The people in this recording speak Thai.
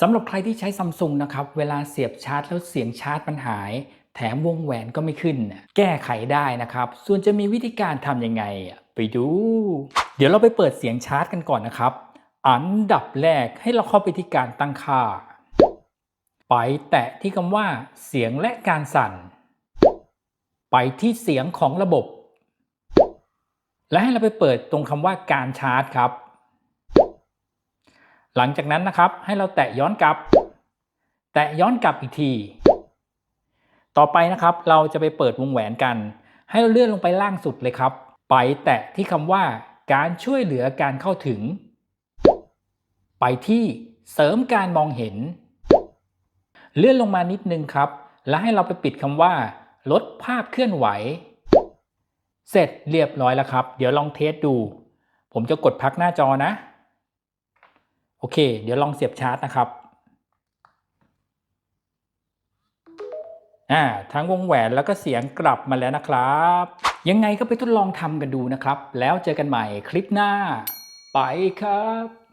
สำหรับใครที่ใช้ซัมซุงนะครับเวลาเสียบชาร์จแล้วเสียงชาร์จมันหาย แถมวงแหวนก็ไม่ขึ้น แก้ไขได้นะครับ ส่วนจะมีวิธีการทำยังไง ไปดู เดี๋ยวเราไปเปิดเสียงชาร์จกันก่อนนะครับ อันดับแรกให้เราเข้าไปที่การตั้งค่า ไปแตะที่คำว่าเสียงและการสั่น ไปที่เสียงของระบบ และให้เราไปเปิดตรงคำว่าการชาร์จครับ หลังจากนั้นนะครับให้เราแตะย้อนกลับ แตะย้อนกลับอีกที ต่อไปนะครับเราจะไปเปิดวงแหวนกัน ให้เราเลื่อนลงไปล่างสุดเลยครับ ไปแตะที่คำว่าการช่วยเหลือการเข้าถึง ไปที่เสริมการมองเห็น เลื่อนลงมานิดนึงครับ แล้วให้เราไปปิดคำว่า ลดภาพเคลื่อนไหว เสร็จเรียบร้อยแล้วครับ เดี๋ยวลองเทสดู ผมจะกดพักหน้าจอนะ โอเค เดี๋ยวลองเสียบชาร์จนะครับอ่าทั้งวงแหวนแล้วก็เสียงกลับมาแล้วนะครับ ยังไงก็ไปทดลองทำกันดูนะครับ แล้วเจอกันใหม่คลิปหน้า ไปครับ